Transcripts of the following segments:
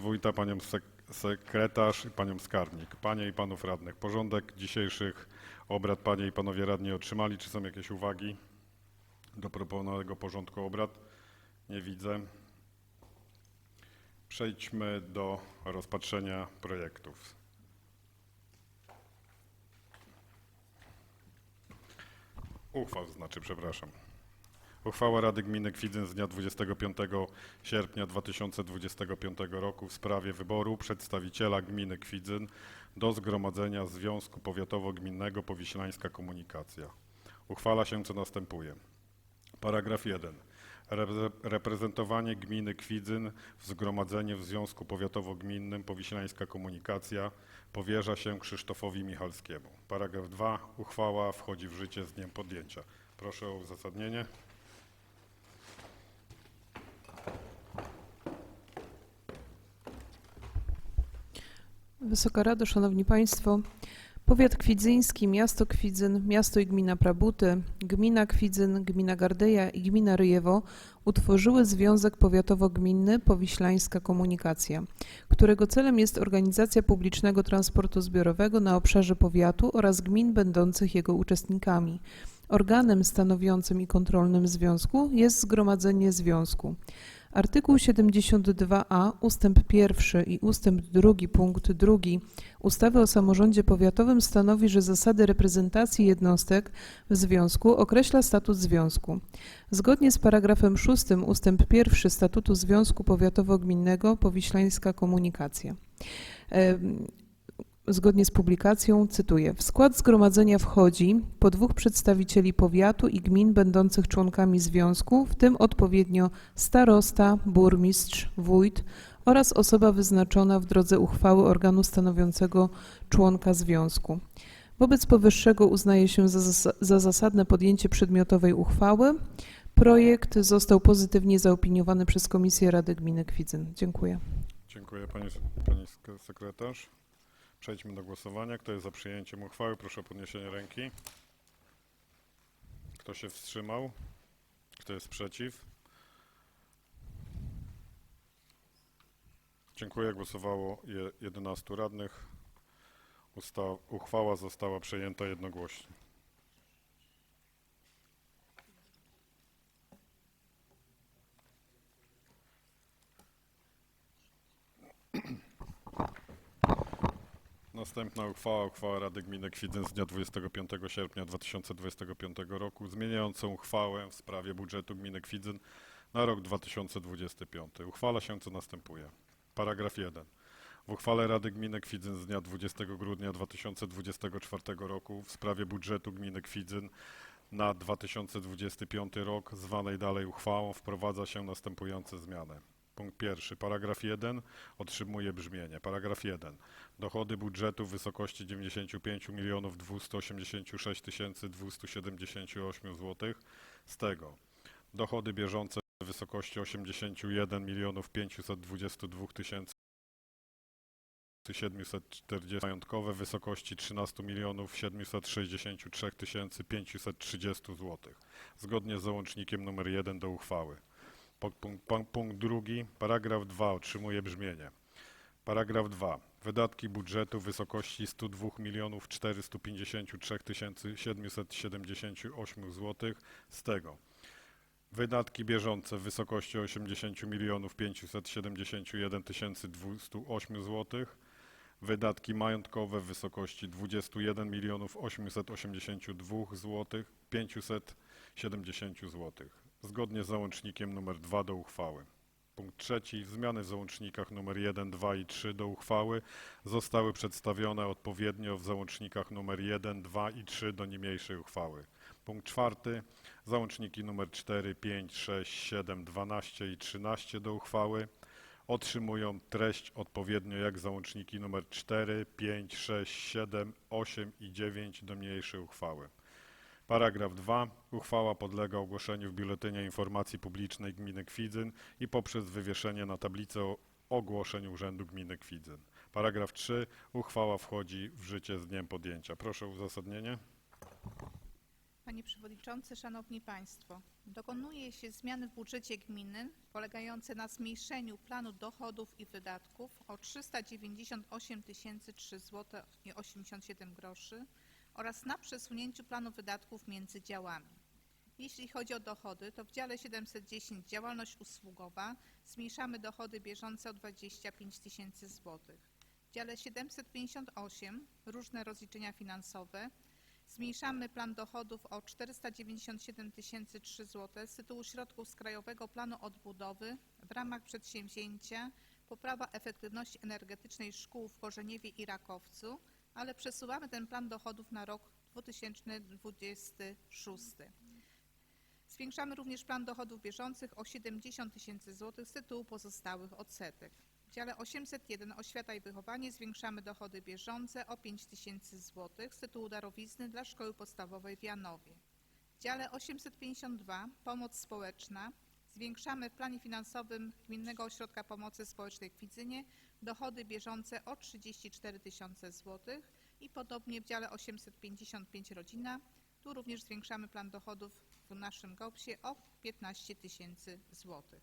wójta, panią sek- sekretarz i panią skarbnik. Panie i panów radnych, porządek dzisiejszych obrad panie i panowie radni otrzymali. Czy są jakieś uwagi do proponowanego porządku obrad? Nie widzę. Przejdźmy do rozpatrzenia projektów. Uchwał znaczy, przepraszam. Uchwała Rady Gminy Kwidzyn z dnia 25 sierpnia 2025 roku w sprawie wyboru przedstawiciela gminy Kwidzyn do Zgromadzenia Związku Powiatowo-Gminnego Powiślańska Komunikacja. Uchwala się co następuje. Paragraf 1. Repre- Reprezentowanie gminy Kwidzyn w Zgromadzeniu w Związku Powiatowo-Gminnym Powiślańska Komunikacja powierza się Krzysztofowi Michalskiemu. Paragraf 2. Uchwała wchodzi w życie z dniem podjęcia. Proszę o uzasadnienie. Wysoka Rado, Szanowni Państwo. Powiat kwidzyński, miasto Kwidzyn, miasto i gmina Prabuty, gmina Kwidzyn, gmina Gardeja i gmina Ryjewo utworzyły Związek Powiatowo-Gminny Powiślańska Komunikacja, którego celem jest organizacja publicznego transportu zbiorowego na obszarze powiatu oraz gmin będących jego uczestnikami. Organem stanowiącym i kontrolnym związku jest Zgromadzenie Związku. Artykuł 72a ustęp 1 i ustęp 2 punkt 2 ustawy o samorządzie powiatowym stanowi, że zasady reprezentacji jednostek w związku określa statut związku. Zgodnie z paragrafem 6 ustęp 1 statutu Związku Powiatowo-Gminnego Powiślańska Komunikacja. Zgodnie z publikacją, cytuję, w skład zgromadzenia wchodzi po dwóch przedstawicieli powiatu i gmin będących członkami związku, w tym odpowiednio starosta, burmistrz, wójt oraz osoba wyznaczona w drodze uchwały organu stanowiącego członka związku. Wobec powyższego uznaje się za, zas- za zasadne podjęcie przedmiotowej uchwały. Projekt został pozytywnie zaopiniowany przez Komisję Rady Gminy Kwidzyn. Dziękuję. Dziękuję pani, pani sekretarz. Przejdźmy do głosowania. Kto jest za przyjęciem uchwały? Proszę o podniesienie ręki. Kto się wstrzymał? Kto jest przeciw? Dziękuję. Głosowało je 11 radnych. Usta uchwała została przejęta jednogłośnie. Następna uchwała, uchwała Rady Gminy Kwidzyn z dnia 25 sierpnia 2025 roku zmieniającą uchwałę w sprawie budżetu gminy Kwidzyn na rok 2025. Uchwala się co następuje. Paragraf 1. W uchwale Rady Gminy Kwidzyn z dnia 20 grudnia 2024 roku w sprawie budżetu gminy Kwidzyn na 2025 rok, zwanej dalej uchwałą, wprowadza się następujące zmiany. Punkt pierwszy. Paragraf 1 otrzymuje brzmienie. Paragraf 1. Dochody budżetu w wysokości 95 milionów 286 278 zł. Z tego dochody bieżące w wysokości 81 milionów 522 740 majątkowe w wysokości 13 milionów 763 530 zł. Zgodnie z załącznikiem nr 1 do uchwały. Punkt, punkt, punkt drugi, paragraf 2 otrzymuje brzmienie. Paragraf 2. Wydatki budżetu w wysokości 102 milionów 453 778 zł. Z tego wydatki bieżące w wysokości 80 milionów 571 208 zł. Wydatki majątkowe w wysokości 21 milionów 882 zł 570 zł. Zgodnie z załącznikiem nr 2 do uchwały. Punkt trzeci. Zmiany w załącznikach nr 1, 2 i 3 do uchwały zostały przedstawione odpowiednio w załącznikach nr 1, 2 i 3 do niniejszej uchwały. Punkt czwarty. Załączniki nr 4, 5, 6, 7, 12 i 13 do uchwały otrzymują treść odpowiednio jak załączniki nr 4, 5, 6, 7, 8 i 9 do niniejszej uchwały. Paragraf 2. Uchwała podlega ogłoszeniu w Biuletynie Informacji Publicznej Gminy Kwidzyn i poprzez wywieszenie na tablicy ogłoszeń Urzędu Gminy Kwidzyn. Paragraf 3. Uchwała wchodzi w życie z dniem podjęcia. Proszę o uzasadnienie. Panie Przewodniczący, Szanowni Państwo, dokonuje się zmiany w budżecie gminy polegające na zmniejszeniu planu dochodów i wydatków o 398 003 zł i 87 groszy oraz na przesunięciu planu wydatków między działami. Jeśli chodzi o dochody, to w dziale 710 działalność usługowa zmniejszamy dochody bieżące o 25 tysięcy złotych. W dziale 758 różne rozliczenia finansowe Zmniejszamy plan dochodów o 497 003 zł z tytułu środków z Krajowego Planu Odbudowy w ramach przedsięwzięcia poprawa efektywności energetycznej szkół w Korzeniewie i Rakowcu, ale przesuwamy ten plan dochodów na rok 2026. Zwiększamy również plan dochodów bieżących o 70 tysięcy złotych z tytułu pozostałych odsetek. W dziale 801 Oświata i wychowanie zwiększamy dochody bieżące o 5 tysięcy złotych z tytułu darowizny dla Szkoły Podstawowej w Janowie. W dziale 852 Pomoc społeczna zwiększamy w planie finansowym Gminnego Ośrodka Pomocy Społecznej w Kwidzynie dochody bieżące o 34 tysiące złotych i podobnie w dziale 855 Rodzina tu również zwiększamy plan dochodów w naszym GOPS-ie o 15 tysięcy złotych.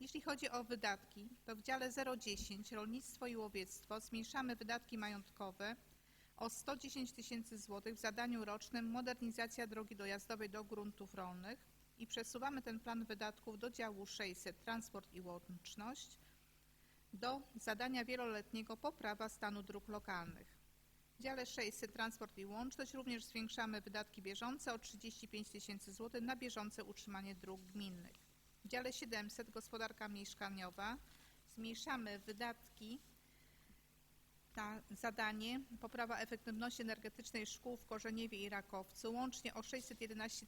Jeśli chodzi o wydatki, to w dziale 010 Rolnictwo i Łowiectwo zmniejszamy wydatki majątkowe o 110 tysięcy złotych w zadaniu rocznym modernizacja drogi dojazdowej do gruntów rolnych i przesuwamy ten plan wydatków do działu 600 Transport i Łączność do zadania wieloletniego poprawa stanu dróg lokalnych. W dziale 600 Transport i Łączność również zwiększamy wydatki bieżące o 35 tysięcy złotych na bieżące utrzymanie dróg gminnych. W dziale 700 Gospodarka mieszkaniowa zmniejszamy wydatki zadanie poprawa efektywności energetycznej szkół w Korzeniewie i Rakowcu łącznie o 611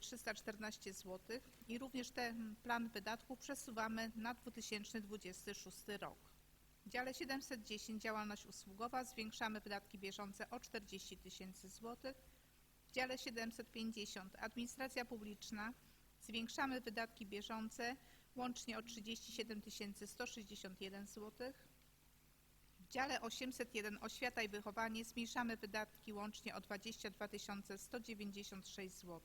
314 zł i również ten plan wydatków przesuwamy na 2026 rok. W dziale 710 działalność usługowa zwiększamy wydatki bieżące o 40 tysięcy złotych. W dziale 750 administracja publiczna Zwiększamy wydatki bieżące łącznie o 37 161 zł. Dziale 801 Oświata i wychowanie zmniejszamy wydatki łącznie o 22 196 zł.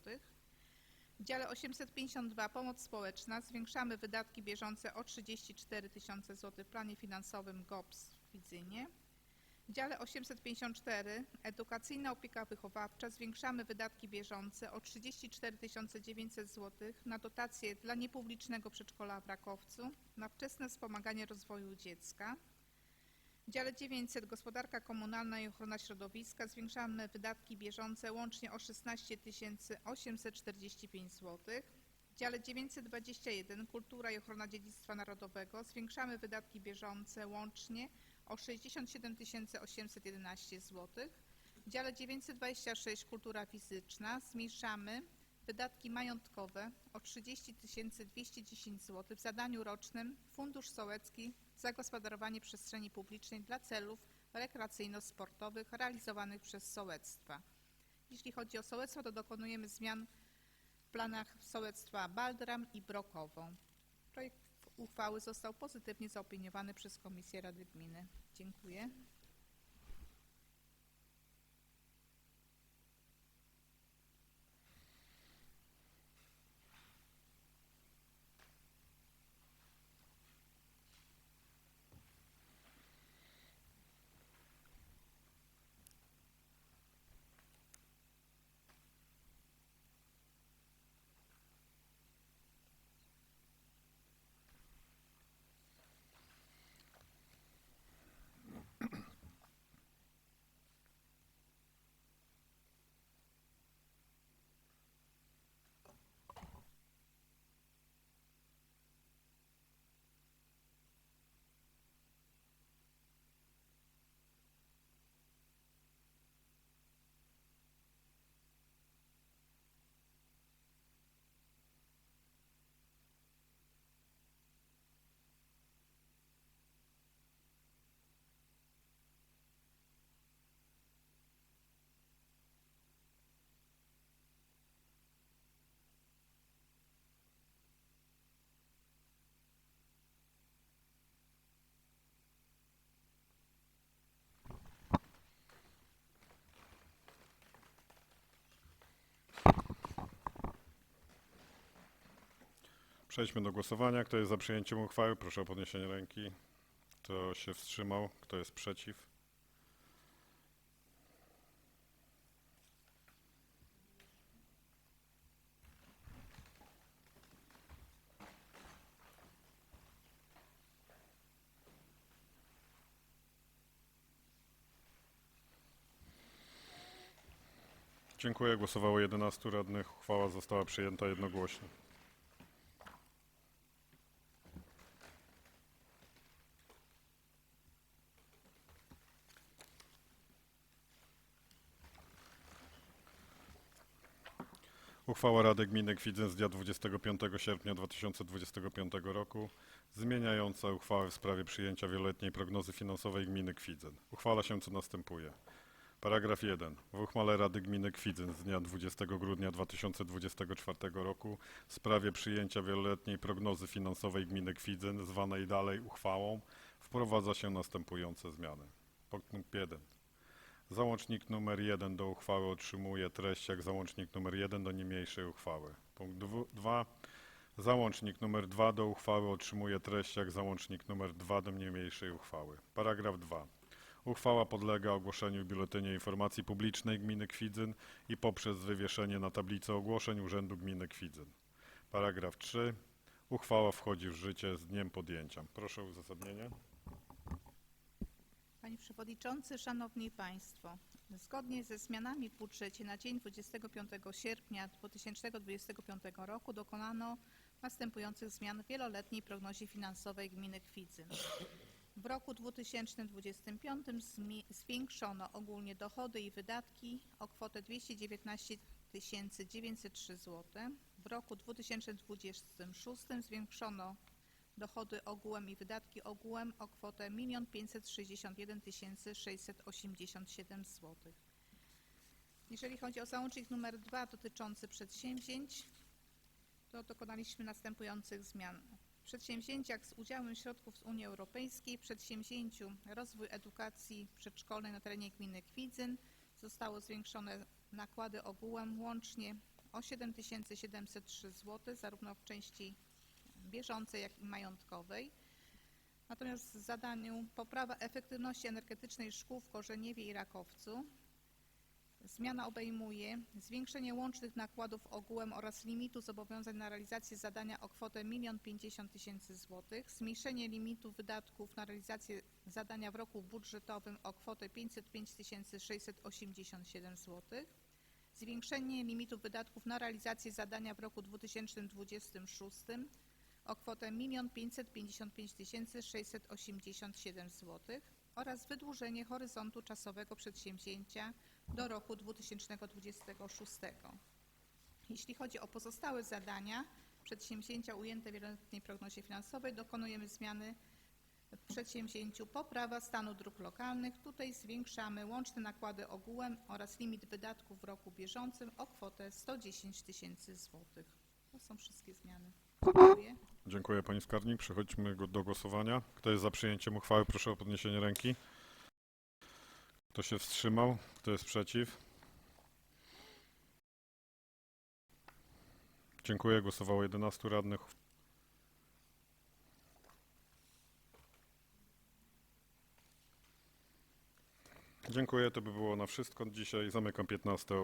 W dziale 852 Pomoc społeczna zwiększamy wydatki bieżące o 34 tysiące zł w planie finansowym GOPS w Kwidzynie. W dziale 854 Edukacyjna opieka wychowawcza zwiększamy wydatki bieżące o 34 900 zł na dotacje dla niepublicznego przedszkola w Rakowcu na wczesne wspomaganie rozwoju dziecka. W dziale 900 Gospodarka komunalna i ochrona środowiska zwiększamy wydatki bieżące łącznie o 16 845 zł. W dziale 921 Kultura i ochrona dziedzictwa narodowego zwiększamy wydatki bieżące łącznie o 67 811 zł. W dziale 926 Kultura fizyczna zmniejszamy wydatki majątkowe o 30 210 zł w zadaniu rocznym Fundusz Sołecki Zagospodarowanie przestrzeni publicznej dla celów rekreacyjno-sportowych realizowanych przez sołectwa. Jeśli chodzi o sołectwo, to dokonujemy zmian w planach sołectwa Baldram i Brokową. Projekt uchwały został pozytywnie zaopiniowany przez Komisję Rady Gminy. Dziękuję. Przejdźmy do głosowania. Kto jest za przyjęciem uchwały? Proszę o podniesienie ręki. Kto się wstrzymał? Kto jest przeciw? Dziękuję. Głosowało 11 radnych. Uchwała została przyjęta jednogłośnie. Uchwała Rady Gminy Kwidzyn z dnia 25 sierpnia 2025 roku zmieniająca uchwałę w sprawie przyjęcia wieloletniej prognozy finansowej gminy Kwidzyn. Uchwala się co następuje. Paragraf 1. W uchwale Rady Gminy Kwidzyn z dnia 20 grudnia 2024 roku w sprawie przyjęcia wieloletniej prognozy finansowej gminy Kwidzyn, zwanej dalej uchwałą, wprowadza się następujące zmiany. Punkt 1. Załącznik numer 1 do uchwały otrzymuje treść jak załącznik numer 1 do niniejszej uchwały. Punkt 2. Załącznik numer 2 do uchwały otrzymuje treść jak załącznik numer 2 do niniejszej uchwały. Paragraf 2. Uchwała podlega ogłoszeniu w Biuletynie Informacji Publicznej Gminy Kwidzyn i poprzez wywieszenie na tablicy ogłoszeń Urzędu Gminy Kwidzyn. Paragraf 3. Uchwała wchodzi w życie z dniem podjęcia. Proszę o uzasadnienie. Panie Przewodniczący, Szanowni Państwo, zgodnie ze zmianami w budżecie na dzień 25 sierpnia 2025 roku dokonano następujących zmian w wieloletniej prognozie finansowej gminy Kwidzyn. W roku 2025 zmi- zwiększono ogólnie dochody i wydatki o kwotę 219 903 zł. W roku 2026 zwiększono dochody ogółem i wydatki ogółem o kwotę 1 561 687 zł. Jeżeli chodzi o załącznik numer 2 dotyczący przedsięwzięć, to dokonaliśmy następujących zmian. W przedsięwzięciach z udziałem środków z Unii Europejskiej, w przedsięwzięciu rozwój edukacji przedszkolnej na terenie gminy Kwidzyn zostało zwiększone nakłady ogółem łącznie o 7703 zł, zarówno w części bieżącej, jak i majątkowej. Natomiast w zadaniu poprawa efektywności energetycznej szkół w Korzeniewie i Rakowcu. Zmiana obejmuje zwiększenie łącznych nakładów ogółem oraz limitu zobowiązań na realizację zadania o kwotę 1 050 tysięcy złotych, zmniejszenie limitu wydatków na realizację zadania w roku budżetowym o kwotę 505 687 złotych, zwiększenie limitu wydatków na realizację zadania w roku 2026 o kwotę 1 555 687 zł oraz wydłużenie horyzontu czasowego przedsięwzięcia do roku 2026. Jeśli chodzi o pozostałe zadania, przedsięwzięcia ujęte w wieloletniej prognozie finansowej, dokonujemy zmiany w przedsięwzięciu poprawa stanu dróg lokalnych. Tutaj zwiększamy łączne nakłady ogółem oraz limit wydatków w roku bieżącym o kwotę 110 tysięcy złotych. To są wszystkie zmiany. Dziękuję. Dziękuję Pani Skarbnik. Przechodźmy do głosowania. Kto jest za przyjęciem uchwały? Proszę o podniesienie ręki. Kto się wstrzymał? Kto jest przeciw? Dziękuję. Głosowało 11 radnych. Dziękuję. To by było na wszystko dzisiaj. Zamykam 15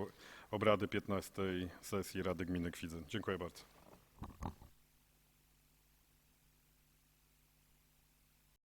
obrady 15 sesji Rady Gminy Kwidzyn. Dziękuję bardzo.